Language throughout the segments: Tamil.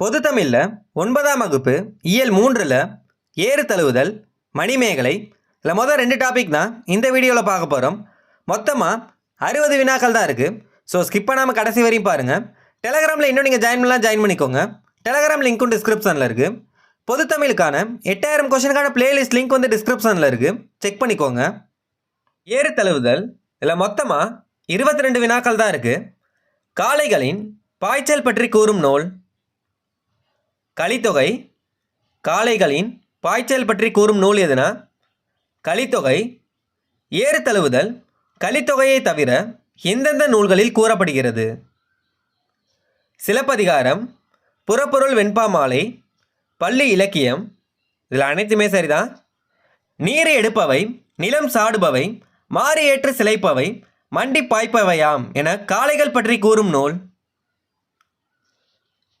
பொது தமிழில் ஒன்பதாம் வகுப்பு இயல் மூன்றில் ஏறு தழுவுதல் மணிமேகலை. இல்லை மொதல் ரெண்டு டாபிக் தான் இந்த வீடியோவில் பார்க்க போகிறோம் மொத்தமாக அறுபது வினாக்கள் தான் இருக்குது ஸோ ஸ்கிப் பண்ணாமல் கடைசி வரையும் பாருங்கள் டெலகிராமில் இன்னும் நீங்கள் ஜாயின் பண்ணலாம் ஜாயின் பண்ணிக்கோங்க. டெலகிராம் லிங்க்கும் டிஸ்கிரிப்ஷனில் இருக்குது பொது தமிழுக்கான எட்டாயிரம் கொஷனுக்கான பிளேலிஸ்ட் லிங்க் வந்து டிஸ்கிரிப்ஷனில் இருக்குது செக் பண்ணிக்கோங்க. ஏறு தழுவுதல் இதில் மொத்தமாக இருபத்தி ரெண்டு வினாக்கள் தான் இருக்குது காளைகளின் பாய்ச்சல் பற்றி கூறும் நூல் கலித்தொகை காளைகளின் பாய்ச்சல் பற்றி கூறும் நூல் எதுனா? கலித்தொகை ஏறு தழுவுதல் கலித்தொகையை தவிர எந்தெந்த நூல்களில் கூறப்படுகிறது? சிலப்பதிகாரம் புறப்பொருள் வெண்பா மாலை பள்ளி இலக்கியம் இதில் அனைத்துமே சரிதான் நீரை எடுப்பவை நிலம் சாடுபவை மாறி ஏற்று சிலைப்பவை மண்டி பாய்ப்பவையாம் என காளைகள் பற்றி கூறும் நூல்.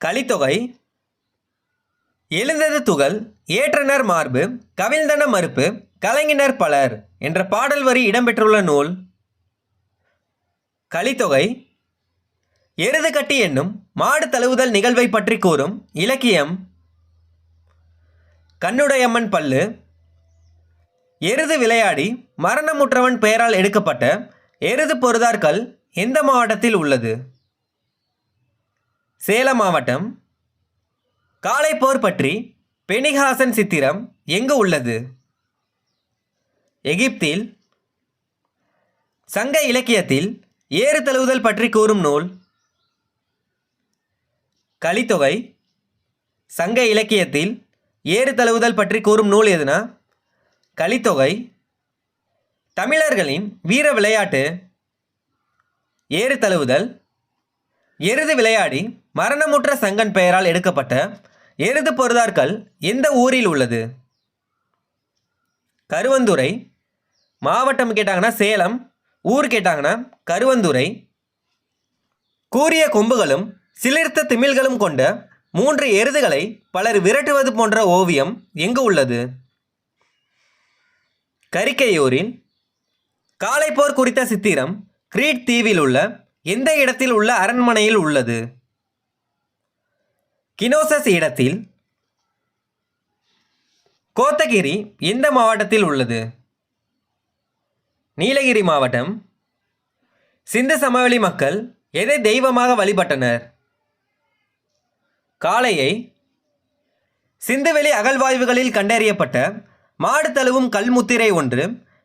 கலித்தொகை எழுந்தது துகள் ஏற்றனர் மார்பு கவிழ்ந்தன மறுப்பு கலைஞனர் பலர் என்ற பாடல் வரி இடம்பெற்றுள்ள நூல். கலித்தொகை. எருது கட்டி என்னும் மாடு தழுவுதல் நிகழ்வை பற்றி கூறும் இலக்கியம். கண்ணுடையம்மன் பல்லு. எருது விளையாடி மரணமுற்றவன் பெயரால் எடுக்கப்பட்ட எருது பொருதார்கள் எந்த மாவட்டத்தில் உள்ளது? சேலம் மாவட்டம். காளைப்போர் பற்றி பெனிஹாசன் சித்திரம் எங்கு உள்ளது? எகிப்தில். சங்க இலக்கியத்தில் ஏறு தழுவுதல் பற்றி கூறும் நூல். கலித்தொகை. சங்க இலக்கியத்தில் ஏறு தழுவுதல் பற்றி கூறும் நூல் எதுனா? கலித்தொகை. தமிழர்களின் வீர விளையாட்டு. ஏறு தழுவுதல். எருது விளையாடி மரணமுற்ற சங்கன் பெயரால் எடுக்கப்பட்ட எருது பொருதார்கள் எந்த ஊரில் உள்ளது? கருவந்துறை மாவட்டம் கேட்டாங்கன்னா சேலம். ஊர் கேட்டாங்கன்னா கருவந்துறை கூறிய கொம்புகளும் சிலிர்த்த திமில்களும் கொண்ட மூன்று எருதுகளை பலர் விரட்டுவது போன்ற ஓவியம் எங்கு உள்ளது? கரிக்கையூரில். காலைப்போர் குறித்த சித்திரம் கிரீட் தீவில் உள்ள எந்த இடத்தில் உள்ள அரண்மனையில் உள்ளது? கினோசஸ் இடத்தில் கோத்தகிரி எந்த மாவட்டத்தில் உள்ளது? நீலகிரி மாவட்டம். சிந்து சமவெளி மக்கள் எதை தெய்வமாக வழிபட்டனர்? காளையை சிந்துவெளி அகழ்வாய்வுகளில் கண்டறியப்பட்ட மாடு தழுவும் கல்முத்திரை ஒன்று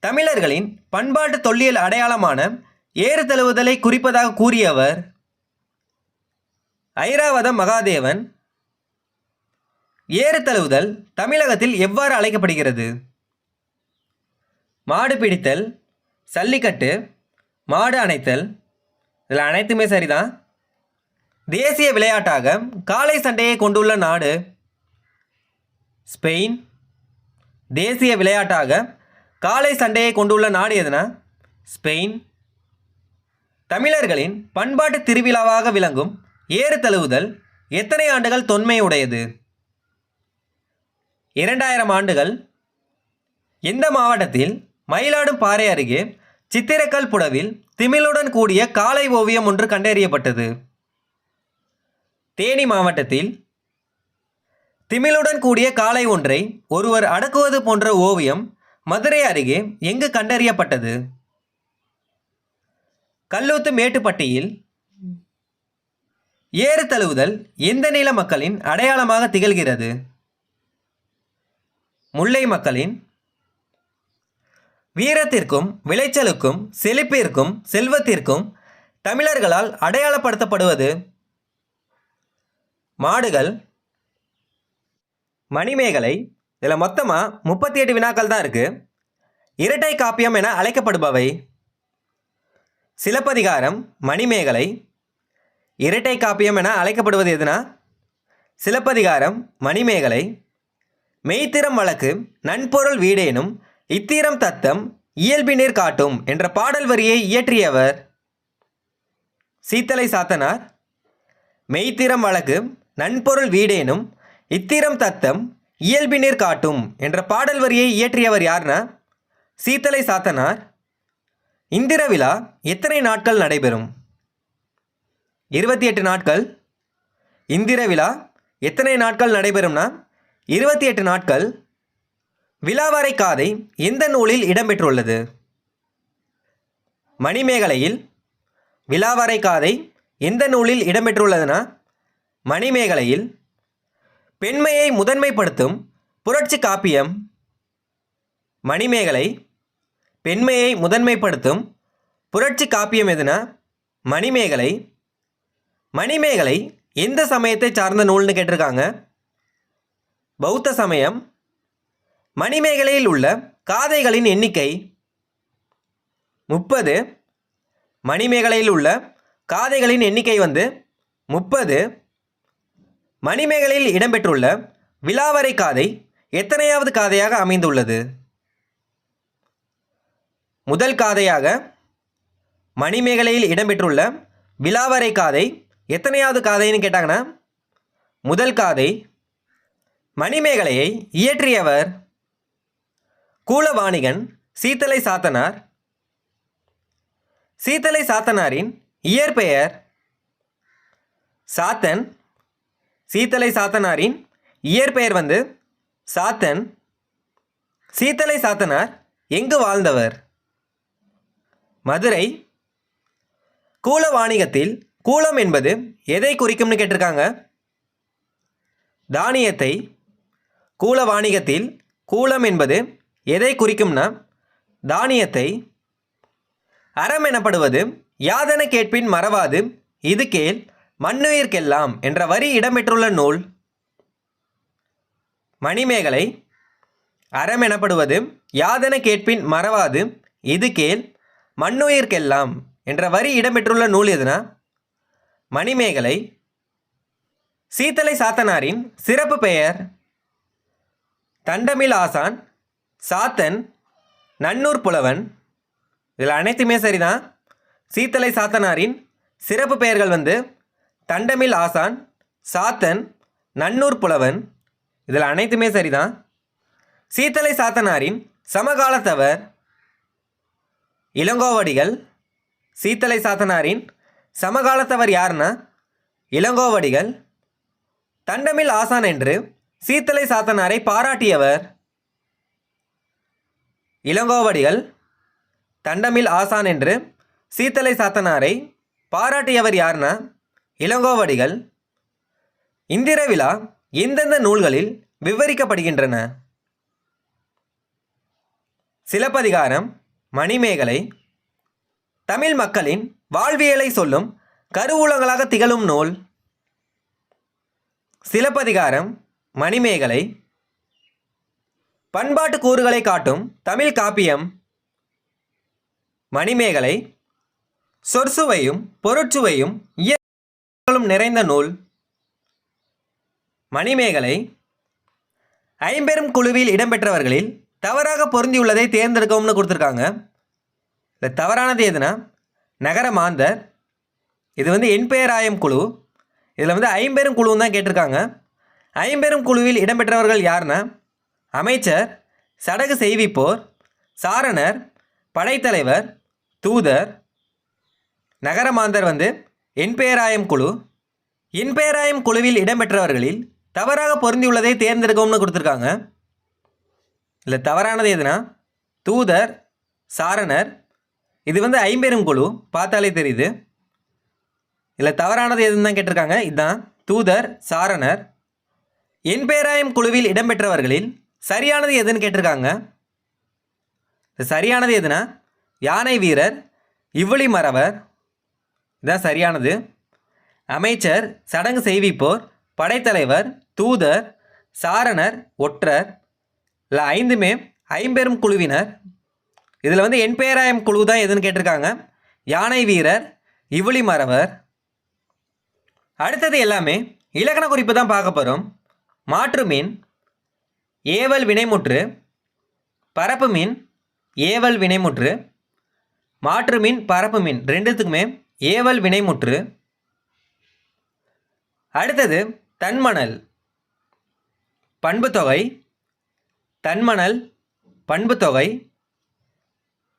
தமிழர்களின் பண்பாட்டு தொல்லியல் அடையாளமான ஏறு தழுவுதலை குறிப்பதாக கூறியவர் ஐராவதம் மகாதேவன். ஏறு தழுவுதல் தமிழகத்தில் எவ்வாறு அழைக்கப்படுகிறது? மாடு பிடித்தல் சல்லிக்கட்டு மாடு அணைத்தல் இதில் அனைத்துமே சரிதான். தேசிய விளையாட்டாக காலை சண்டையை கொண்டுள்ள நாடு ஸ்பெயின். தேசிய விளையாட்டாக காலை சண்டையை கொண்டுள்ள நாடு எதுனா? ஸ்பெயின். தமிழர்களின் பண்பாட்டு திருவிழாவாக விளங்கும் ஏறு தழுவுதல் எத்தனை ஆண்டுகள் தொன்மையுடையது? இரண்டாயிரம் ஆண்டுகள். எந்த மாவட்டத்தில் மயிலாடும் பாறை அருகே சித்திரக்கல் புடவில் திமிழுடன் கூடிய காலை ஓவியம் ஒன்று கண்டறியப்பட்டது. தேனி மாவட்டத்தில் திமிழுடன் கூடிய காளை ஒன்றை ஒருவர் அடக்குவது போன்ற ஓவியம் மதுரை அருகே எங்கு கண்டறியப்பட்டது? கல்லூத்து மேட்டுப்பட்டியில் ஏறு தழுவுதல் எந்த நில மக்களின் அடையாளமாக திகழ்கிறது? முல்லை மக்களின் வீரத்திற்கும் விளைச்சலுக்கும் செழிப்பிற்கும் செல்வத்திற்கும் தமிழர்களால் அடையாளப்படுத்தப்படுவது? மாடுகள் மணிமேகலை இதில் மொத்தமாக முப்பத்தி எட்டு வினாக்கள் தான் இருக்குது இரட்டை காப்பியம் என அழைக்கப்படுபவை. சிலப்பதிகாரம் மணிமேகலை இரட்டை காப்பியம் என அழைக்கப்படுவது எதுனா? சிலப்பதிகாரம் மணிமேகலை மெய்த்திறம் வழக்கு நன்பொருள் வீடேனும் இத்திரம் தத்தம் இயல்பினீர் காட்டும் என்ற பாடல் வரியை இயற்றியவர் சீத்தலை சாத்தனார். மெய்த்திறம் வழக்கு நன்பொருள் வீடேனும் இத்திரம் தத்தம் இயல்பினீர் காட்டும் என்ற பாடல் வரியை இயற்றியவர் யார்னா? சீத்தலை சாத்தனார். இந்திர விழா எத்தனை நாட்கள் நடைபெறும்? இருபத்தி எட்டு நாட்கள் இந்திர விழா. எத்தனை நாட்கள் நடைபெறும்னா இருபத்தி எட்டு நாட்கள் விலாவரை காதை எந்த நூலில் இடம்பெற்றுள்ளது? மணிமேகலையில் விலாவரை காதை எந்த நூலில் இடம்பெற்றுள்ளதுன்னா மணிமேகலையில் பெண்மையை முதன்மைப்படுத்தும் புரட்சி காப்பியம் மணிமேகலை பெண்மையை முதன்மைப்படுத்தும் புரட்சி காப்பியம் எதுனா மணிமேகலை மணிமேகலை எந்த சமயத்தை சார்ந்த நூல்னு கேட்டிருக்காங்க? பௌத்த சமயம் மணிமேகலையில் உள்ள காதைகளின் எண்ணிக்கை முப்பது மணிமேகலையில் உள்ள காதைகளின் எண்ணிக்கை வந்து முப்பது மணிமேகலையில் இடம்பெற்றுள்ள விலாவரை காதை எத்தனையாவது காதையாக அமைந்துள்ளது? முதல் காதையாக மணிமேகலையில் இடம்பெற்றுள்ள விலாவரை காதை எத்தனையாவது காதைன்னு கேட்டாங்கன்னா முதல் காதை மணிமேகலையை இயற்றியவர் கூலவாணிகன் சீத்தலை சாத்தனார். சீத்தலை சாத்தனாரின் இயற்பெயர் சாத்தன். சீத்தலை சாத்தனாரின் இயற்பெயர் வந்து சாத்தன். சீத்தலை சாத்தனார் எங்கு வாழ்ந்தவர்? மதுரை கூலவாணிகத்தில் கூலம் என்பது எதை குறிக்கும்னு கேட்டிருக்காங்க? தானியத்தை கூல வாணிகத்தில் கூலம் என்பது எதை குறிக்கும்னா தானியத்தை அறம் எனப்படுவது யாதென கேட்பின் மறவாது இது கேள் மண்ணுயிர்க்கெல்லாம் என்ற வரி இடம்பெற்றுள்ள நூல். மணிமேகலை அறம் எனப்படுவது யாதென கேட்பின் மறவாது இது கேள் மண்ணுயிர்க்கெல்லாம் என்ற வரி இடம்பெற்றுள்ள நூல் எதுனா? மணிமேகலை சீத்தலை சாத்தனாரின் சிறப்பு பெயர் தண்டமில் ஆசான் சாத்தன் நன்னூர் புலவன். இதில் அனைத்துமே சரிதான். சீத்தலை சாத்தனாரின் சிறப்பு பெயர்கள் வந்து தண்டமில் ஆசான் சாத்தன் நன்னூர் புலவன். இதில் அனைத்துமே சரிதான். சீத்தலை சாத்தனாரின் சமகாலத்தவர் இளங்கோவடிகள். சீத்தலை சாத்தனாரின் சமகாலத்தவர் யாருன்னா இளங்கோவடிகள். தண்டமில் ஆசான் என்று சீத்தலை சாத்தனாரை பாராட்டியவர். இளங்கோவடிகள். தண்டமில் ஆசான் என்று சீத்தலை சாத்தனாரை பாராட்டியவர் யாருன்னா இளங்கோவடிகள். இந்திர விழா எந்தெந்த நூல்களில் விவரிக்கப்படுகின்றன? சிலப்பதிகாரம் மணிமேகலை தமிழ் மக்களின் வாழ்வியலை சொல்லும் கருவூலங்களாக திகழும் நூல் சிலப்பதிகாரம் மணிமேகலை. பண்பாட்டு கூறுகளை காட்டும் தமிழ் காப்பியம் மணிமேகலை. சொற்சுவையும் பொருட்சுவையும் இயற்கையும் நிறைந்த நூல் மணிமேகலை. ஐம்பெரும் குழுவில் இடம்பெற்றவர்களில் தவறாக பொருந்தியுள்ளதை தேர்ந்தெடுக்கவும்னு கொடுத்துருக்காங்க. இந்த தவறானது எதுனா நகர மாந்தர் இது வந்து எண்பெயராயம் குழு இதில் வந்து ஐம்பெரும் குழுவும் தான் கேட்டிருக்காங்க. ஐம்பெரும் குழுவில் இடம்பெற்றவர்கள் யாருன்னா அமைச்சர் சடகு செய்விப்போர் சாரணர் படைத்தலைவர் தூதர் நகரமாந்தர் வந்து எண்பெயராயம் குழு. எண்பெயராயம் குழுவில் இடம்பெற்றவர்களில் தவறாக பொருந்தியுள்ளதை தேர்ந்தெடுக்கும்னு கொடுத்துருக்காங்க. இல்லை தவறானது எதுனா தூதர் சாரணர் இது வந்து ஐம்பெரும் குழு. பார்த்தாலே தெரியுது. இல்லை தவறானது எதுன்னு தான் கேட்டிருக்காங்க. இதுதான் தூதர் சாரணர். எண்பேராயம் குழுவில் இடம்பெற்றவர்களில் சரியானது எதுன்னு கேட்டிருக்காங்க. சரியானது எதுனா? யானை வீரர் இவ்வளி மறவர். இதான் சரியானது. அமைச்சர் சடங்கு செய்விப்போர் படைத்தலைவர் தூதர் சாரணர் ஒற்றர். இல்லை ஐந்துமே ஐம்பெரும் குழுவினர். இதில் வந்து எண்பேராயம் குழு தான் எதுன்னு கேட்டிருக்காங்க. யானை வீரர் இவ்வளி மரவர் அடுத்தது எல்லாமே இலக்கண குறிப்பு தான் பார்க்க போகிறோம் மாற்று மீன் ஏவல் வினைமுற்று. பரப்பு மீன் ஏவல் வினைமுற்று. மாற்று மீன் பரப்பு மீன் ரெண்டுத்துக்குமே ஏவல் வினைமுற்று. அடுத்தது தன்மணல் பண்புத்தொகை தன்மணல் பண்புத்தொகை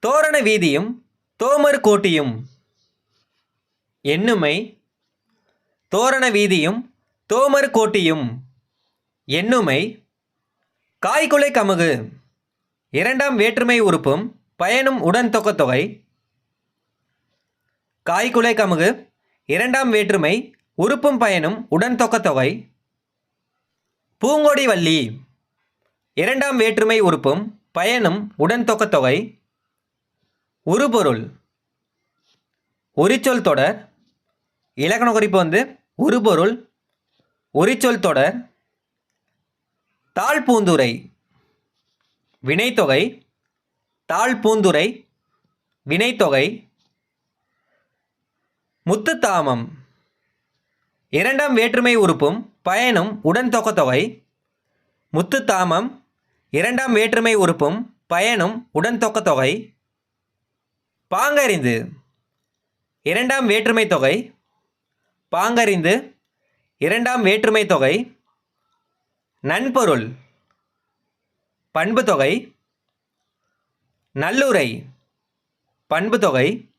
தோரண வீதியும் தோமர் கோட்டியும் எண்ணுமை தோரண வீதியும் தோமர் கோட்டியும் எண்ணுமை காய்குலை கமுகு இரண்டாம் வேற்றுமை உறுப்பும் பயனும் உடன் தொகை. காய்குலை கமுகு இரண்டாம் வேற்றுமை உறுப்பும் பயனும் உடன் தொகை. பூங்கொடி வள்ளி இரண்டாம் வேற்றுமை உறுப்பும் பயனும் உடன் தொகை. உருபொருள் உரிச்சொல் தொடர். இலக்கண குறிப்பு வந்து உருபொருள் உரிச்சொல் தொடர். தாழ் பூந்துரை வினைத்தொகை. தாழ் பூந்துரை வினைத்தொகை. முத்துத்தாமம் இரண்டாம் வேற்றுமை உறுப்பும் பயனும் உடன் தொகத்தொகை. முத்துத்தாமம் இரண்டாம் வேற்றுமை உறுப்பும் பயனும் உடன் தொகத்தொகை. பாங்கறிந்து. இரண்டாம் வேற்றுமை தொகை. பாங்கறிந்து. இரண்டாம் வேற்றுமை தொகை. நன்பொருள். பண்பு தொகை. நல்லுரை. பண்பு தொகை.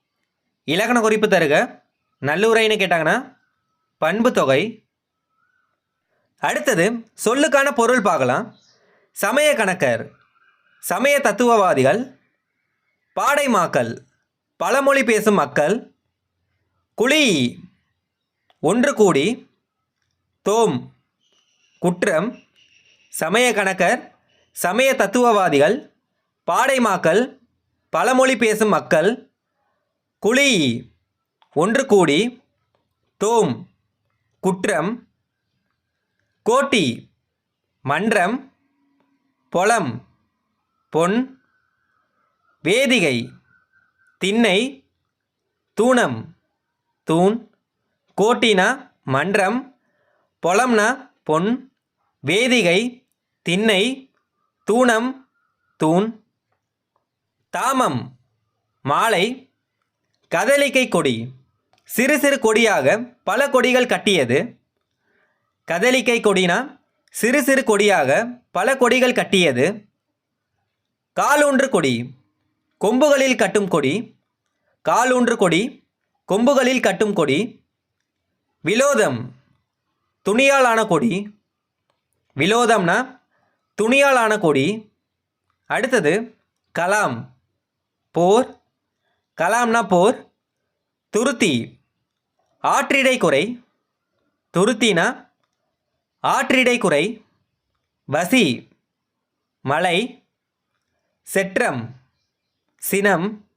இலக்கண குறிப்பு தருக. நல்லுரைன்னு கேட்டாங்கன்னா பண்பு தொகை. அடுத்தது சொல்லுக்கான பொருள் பார்க்கலாம். சமய கணக்கர். சமய தத்துவவாதிகள். பாடைமாக்கல். பழமொழி பேசும் மக்கள் குழி ஒன்று கூடி தோம் குற்றம் சமய கணக்கர் சமய தத்துவவாதிகள் பாடைமாக்கள் பழமொழி பேசும் மக்கள் குழி ஒன்று கூடி தோம் குற்றம் கோட்டி மன்றம் பொலம் பொன் வேதிகை திண்ணை தூணம் தூண் கோட்டினா மன்றம் பொலம்னா பொன் வேதிகை திண்ணை தூணம் தூண் தாமம் மாலை கதலிக்கை கொடி. சிறு சிறு கொடியாக பல கொடிகள் கட்டியது. கதலிக்கை கொடினா சிறு சிறு கொடியாக பல கொடிகள் கட்டியது. காலூன்று கொடி கொம்புகளில் கட்டும் கொடி. காலூன்று கொடி கொம்புகளில் கட்டும் கொடி விலோதம் துணியாலான கொடி விலோதம்னா துணியாலான கொடி. அடுத்தது கலாம் போர். கலாம்னா போர் துருத்தி ஆற்றிடை குறை. துருத்தினா ஆற்றிடை குறை வசி மலை செற்றம் சினம்.